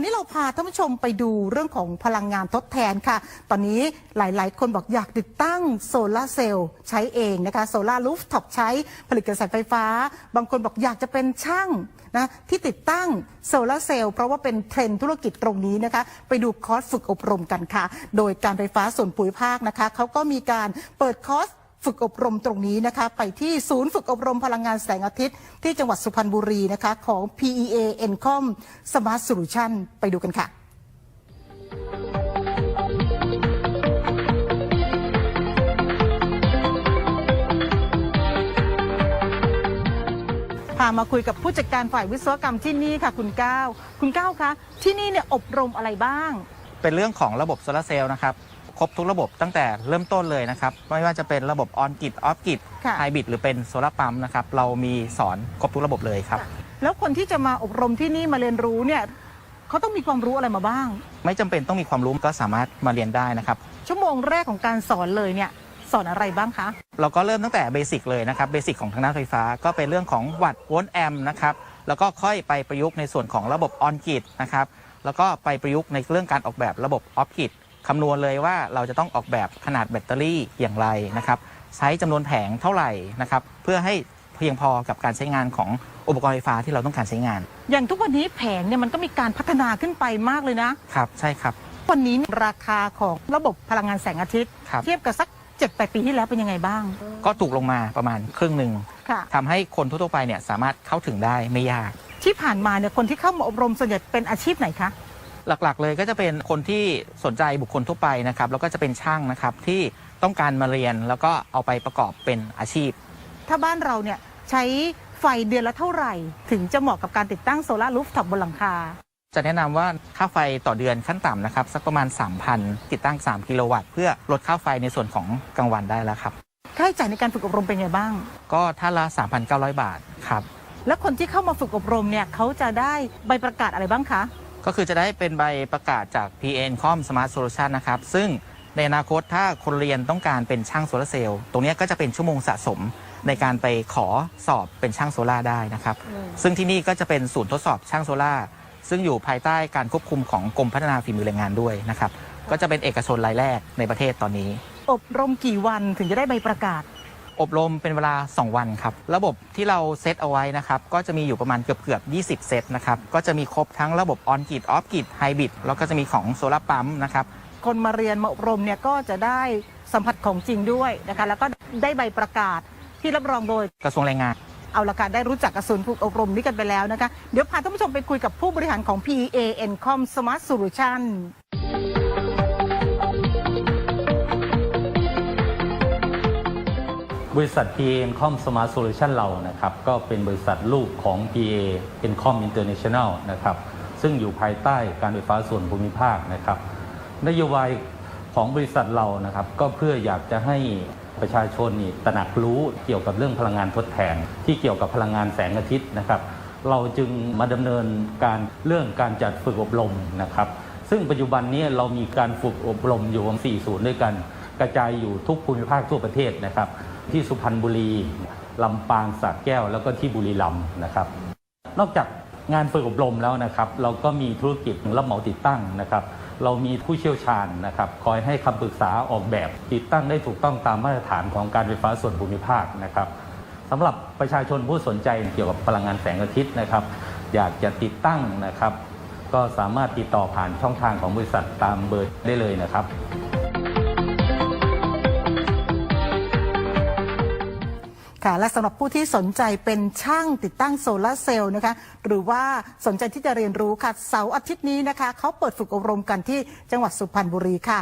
อนนี้เราพาท่านผู้ชมไปดูเรื่องของพลังงานทดแทนค่ะ ตอนนี้หลาย ๆ คนบอกอยากติดตั้งโซลาร์เซลล์ใช้เองนะคะโซลารูฟท็อปใช้ผลิตกระแสไฟฟ้า บางคนบอกอยากจะเป็นช่างนะที่ติดตั้งโซลาร์เซลล์เพราะว่าเป็นเทรนด์ธุรกิจตรงนี้นะคะ ไปดูคอร์สฝึกอบรมกันค่ะ โดยการไฟฟ้าส่วนภูมิภาคนะคะเขาก็มีการเปิดคอร์ส ฝึกอบรมตรงนี้นะคะ ไปที่ศูนย์ฝึกอบรมพลังงานแสงอาทิตย์ ที่จังหวัดสุพรรณบุรีนะคะ ของ PEA Encom Smart Solution ไปดูกันค่ะพามาคุยกับผู้จัดการฝ่ายวิศวกรรมที่นี่ค่ะคุณก้าวคุณก้าวคะที่นี่เนี่ยอบรมอะไรบ้าง เป็นเรื่องของระบบโซลาร์เซลล์นะครับ ครบทุกระบบตั้งแต่เริ่มต้นเลยนะครับ ไม่ว่าจะเป็นระบบออนกิดออฟกิดค่ะ ไฮบริดหรือเป็นโซลาร์ปั๊มนะครับ เรามีสอนครบทุกระบบเลยครับ แล้วคนที่จะมาอบรมที่นี่มาเรียนรู้เนี่ยเขาต้องมีความรู้อะไรมาบ้าง ไม่จำเป็นต้องมีความรู้ก็สามารถมาเรียนได้นะครับ ชั่วโมงแรกของการสอนเลยเนี่ยสอนอะไรบ้างคะ เราก็เริ่มตั้งแต่เบสิกเลยนะครับเบสิกของทางด้านไฟฟ้าก็เป็นเรื่องของวัตต์โวลต์แอมป์นะครับแล้วก็ค่อยไปประยุกต์ในส่วนของระบบออนกิดนะครับแล้วก็ไปประยุกต์ในเรื่องการออกแบบระบบออฟกิด คำนวณเลยว่าเราจะต้องออกแบบขนาดแบตเตอรี่อย่างไรนะครับใช้จำนวนแผงเท่าไหร่นะครับเพื่อให้เพียงพอกับการใช้งานของอุปกรณ์ไฟฟ้าที่เราต้องการใช้งาน อย่างทุกวันนี้แผงเนี่ยมันก็มีการพัฒนาขึ้นไปมากเลยนะครับใช่ครับ วันนี้ราคาของระบบพลังงานแสงอาทิตย์ ครับ เทียบกับสัก7จ็ดแปดปีที่แล้วเป็นยังไงบ้าง ก็ถูกลงมาประมาณครึ่งหนึ่งค่ะ ทำให้คนทั่วๆไปเนี่ยสามารถเข้าถึงได้ไม่ยาก ที่ผ่านมาเนี่ยคนที่เข้ามาอบรมส่วนใหญ่เป็นอาชีพไหนคะ หลักๆ เลยก็จะเป็นคนที่สนใจบุคคลทั่วไปนะครับ แล้วก็จะเป็นช่างนะครับที่ต้องการมาเรียนแล้วก็เอาไปประกอบเป็นอาชีพ ถ้าบ้านเราเนี่ยใช้ไฟเดือนละเท่าไหร่ ถึงจะเหมาะกับการติดตั้งโซลาร์รูฟท็อปบนหลังคา จะแนะนำว่าค่าไฟต่อเดือนขั้นต่ำนะครับ สักประมาณ 3,000 ติดตั้ง 3 กิโลวัตต์ เพื่อลดค่าไฟในส่วนของกลางวันได้แล้วครับ ค่าใช้จ่ายในการฝึกอบรมเป็นไงบ้าง ก็ท่านละ 3,900 บาทครับ แล้วคนที่เข้ามาฝึกอบรมเนี่ยเขาจะได้ใบประกาศอะไรบ้างคะ ก็คือจะได้เป็นใบประกาศจาก PNCOM Smart Solution นะครับ ซึ่งในอนาคตถ้าคนเรียนต้องการเป็นช่างโซลาร์เซลล์ตรงเนี้ยก็จะเป็นชั่วโมงสะสมในการไปขอสอบเป็นช่างโซลาร์ได้นะครับ ซึ่งที่นี่ก็จะเป็นศูนย์ทดสอบช่างโซลาร์ซึ่งอยู่ภายใต้การควบคุมของกรมพัฒนาฝีมือแรงงานด้วยนะครับ ก็จะเป็นเอกชนรายแรกในประเทศตอนนี้ อบรมกี่วันถึงจะได้ใบประกาศ อบรมเป็นเวลา 2 วันครับ ระบบที่เราเซตเอาไว้นะครับ ก็จะมีอยู่ประมาณเกือบเกือบ20 เซตนะครับ ก็จะมีครบทั้งระบบออนกิดออฟกิดไฮบริดแล้วก็จะมีของโซลาร์ปั๊มนะครับ คนมาเรียนมาอบรมเนี่ยก็จะได้สัมผัสของจริงด้วยนะคะ แล้วก็ได้ใบประกาศที่รับรองโดยกระทรวงแรงงาน เอาละค่ะได้รู้จักกระสุนย์ฝึกอบรมนี้กันไปแล้วนะคะ เดี๋ยวพาท่านผู้ชมไปคุยกับผู้บริหารของ PEA Encom Smart Solution บริษัท PA Encom Smart Solution เรานะครับก็เป็นบริษัทลูกของ PA Encom International นะครับซึ่งอยู่ภายใต้การไฟฟ้าส่วนภูมิภาคนะครับ นโยบายของบริษัทเรานะครับ ก็เพื่ออยากจะให้ประชาชนนี่ตระหนักรู้เกี่ยวกับเรื่องพลังงานทดแทน ที่เกี่ยวกับพลังงานแสงอาทิตย์นะครับ เราจึงมาดำเนินการเรื่องการจัดฝึกอบรมนะครับ ซึ่งปัจจุบันนี้เรามีการฝึกอบรมอยู่4ศูนย์ด้วยกัน กระจายอยู่ทุกภูมิภาคทั่วประเทศนะครับ ที่สุพรรณบุรีลำปางสระแก้ว แล้วก็ที่บุรีรัมย์นะครับ นอกจากงานฝึกอบรมแล้วนะครับ เราก็มีธุรกิจรับเหมาติดตั้งนะครับ เรามีผู้เชี่ยวชาญนะครับ คอยให้คำปรึกษาออกแบบติดตั้งได้ถูกต้องตามมาตรฐานของการไฟฟ้าส่วนภูมิภาคนะครับสำหรับประชาชนผู้สนใจเกี่ยวกับพลังงานแสงอาทิตย์นะครับ อยากจะติดตั้งนะครับ ก็สามารถติดต่อผ่านช่องทางของบริษัทตามเบอร์ได้เลยนะครับ ค่ะและสำหรับผู้ที่สนใจเป็นช่างติดตั้งโซลาร์เซลล์นะคะหรือว่าสนใจที่จะเรียนรู้ค่ะเสาร์อาทิตย์นี้นะคะเขาเปิดฝึกอบรมกันที่จังหวัดสุพรรณบุรีค่ะ